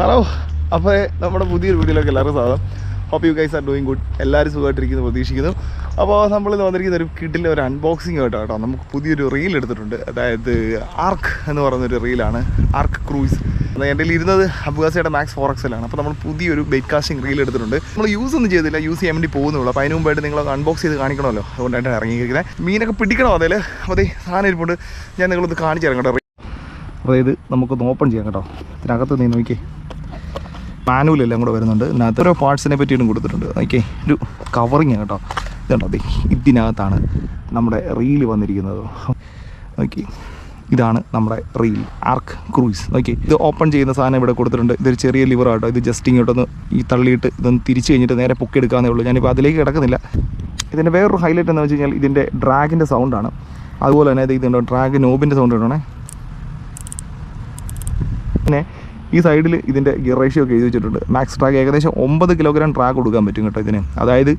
Hello അപ്പോൾ നമ്മുടെ പുതിയൊരു വീഡിയോയിലേക്ക് എല്ലാവരും സ്വാഗതം. Hope you guys are doing good എല്ലാവരും സുഖമായിട്ടിരിക്കുന്നു പ്രതീക്ഷിക്കുന്നു. അപ്പോൾ നമ്മൾ ഇന്ന് വന്നിരിക്കുന്ന ഒരു കിഡിലെ ഒരു അൺബോക്സിംഗ് ആയിട്ടോ കേട്ടോ നമുക്ക് പുതിയൊരു റീൽ എടുത്തിട്ടുണ്ട്. അതായത് ആർക്ക് എന്ന് പറയുന്നൊരു റീലാണ് ആർക്ക് ക്രൂയിസ് എന്റെ ഇരുന്നത് അബുഗാസയുടെ മാക്സ് ഫോർ എക്സലാണ് അപ്പോൾ നമ്മൾ പുതിയൊരു ബെയ്റ്റ് കാസ്റ്റിംഗ് റീൽ എടുത്തിട്ടുണ്ട്. നമ്മൾ യൂസ് ഒന്നും ചെയ്തില്ല യൂസ് ചെയ്യാൻ വേണ്ടി പോകുന്നുള്ളൂ. അപ്പോൾ അതിന് മുമ്പായിട്ട് നിങ്ങൾ അൺബോക്സ് ചെയ്ത് കാണിക്കണമല്ലോ. അതുകൊണ്ടായിട്ട് ഇറങ്ങിയിരിക്കുന്നത്. മീനൊക്കെ പിടിക്കണോ അതിൽ അപ്പോൾ സാധനം ഇരിപ്പുണ്ട്. ഞാൻ നിങ്ങളൊന്ന് കാണിച്ചു തരാം കേട്ടോ. അതായത് നമുക്കൊന്ന് ഓപ്പൺ ചെയ്യാം കേട്ടോ. ഇതിനകത്ത് നീ നോക്കിയേ. മാനുവൽ എല്ലാം കൂടെ വരുന്നുണ്ട്. ഇതിനകത്ത് ഓരോ പാർട്സിനെ പറ്റിയിട്ടും കൊടുത്തിട്ടുണ്ട്. ഓക്കെ ഒരു കവറിങ് കേട്ടോ. ഇതുണ്ടോ? അതെ ഇതിനകത്താണ് നമ്മുടെ റീൽ വന്നിരിക്കുന്നത്. ഓക്കെ ഇതാണ് നമ്മുടെ റീൽ ആർക്ക് ക്രൂയിസ് ഓക്കെ ഇത് ഓപ്പൺ ചെയ്യുന്ന സാധനം ഇവിടെ കൊടുത്തിട്ടുണ്ട്. ഇതൊരു ചെറിയ ലിവർ ആട്ടോ. ഇത് ജസ്റ്റ് ഇങ്ങോട്ടൊന്ന് ഈ തള്ളിയിട്ട് ഇതൊന്ന് തിരിച്ചു കഴിഞ്ഞിട്ട് നേരെ പൊക്കിയെടുക്കാന്നേ ഉള്ളൂ. ഞാനിപ്പോൾ അതിലേക്ക് കിടക്കുന്നില്ല. ഇതിന്റെ വേറൊരു ഹൈലൈറ്റ് എന്ന് വെച്ച് കഴിഞ്ഞാൽ ഇതിന്റെ ഡ്രാഗിന്റെ സൗണ്ടാണ് അതുപോലെ തന്നെ ഇത് ഇതുണ്ടോ? ഡ്രാഗ് നോബിന്റെ സൗണ്ട് ഇടണേ. പിന്നെ ഈ സൈഡിൽ ഇതിന്റെ ഗിയർ റേഷ്യോ ഒക്കെ എഴുതി വെച്ചിട്ടുണ്ട്. മാക്സ് ട്രാക്ക് ഏകദേശം ഒമ്പത് കിലോഗ്രാം ട്രാക്ക് കൊടുക്കാൻ പറ്റും കേട്ടോ ഇതിന്. അതായത്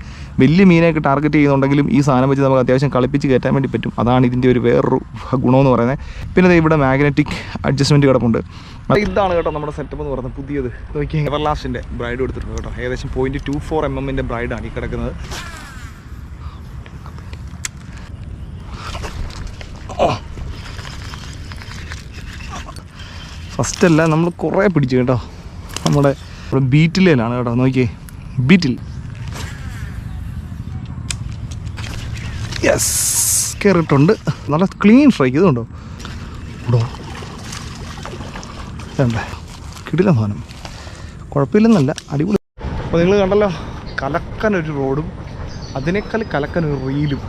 വലിയ മീനെയൊക്കെ ടാർഗറ്റ് ചെയ്യുന്നുണ്ടെങ്കിലും ഈ സാധനം വെച്ച് നമുക്ക് അത്യാവശ്യം കളിപ്പിച്ച് കയറ്റാൻ വേണ്ടി പറ്റും. അതാണ് ഇതിന്റെ ഒരു വേറൊരു ഗുണമെന്ന് പറയുന്നത്. പിന്നെ ഇവിടെ മാഗ്നറ്റിക് അഡ്ജസ്റ്റ്മെന്റ് കിടപ്പുണ്ട്. ഇതാണ് കേട്ടോ നമ്മുടെ സെറ്റപ്പ് എന്ന് പറയുന്നത്. പുതിയത്. നോക്കി എവർലാസ്റ്റിന്റെ ബ്രൈഡ് കൊടുത്തിട്ടുണ്ട് കേട്ടോ. ഏകദേശം പോയിന്റ് ടു ഫോർ എം എമ്മിന്റെ ബ്രൈഡാണ് ഈ കിടക്കുന്നത്. ഫസ്റ്റ് അല്ല നമ്മൾ കുറേ പിടിച്ചു കേട്ടോ. നമ്മുടെ ഇവിടെ ബീറ്റിലേലാണ് കേട്ടോ നോക്കിയേ. ബീറ്റിൽ യെസ് കയറിയിട്ടുണ്ട് നല്ല ക്ലീൻ സ്ട്രൈക്ക് ഇതുണ്ടോ ഉണ്ടോ വേണ്ടേ കിടില സാധനം. കുഴപ്പമില്ലെന്നല്ല അടിപൊളി. അപ്പോൾ നിങ്ങൾ കണ്ടല്ലോ കലക്കൻ ഒരു റോഡും അതിനേക്കാൾ കലക്കൻ ഒരു റീലും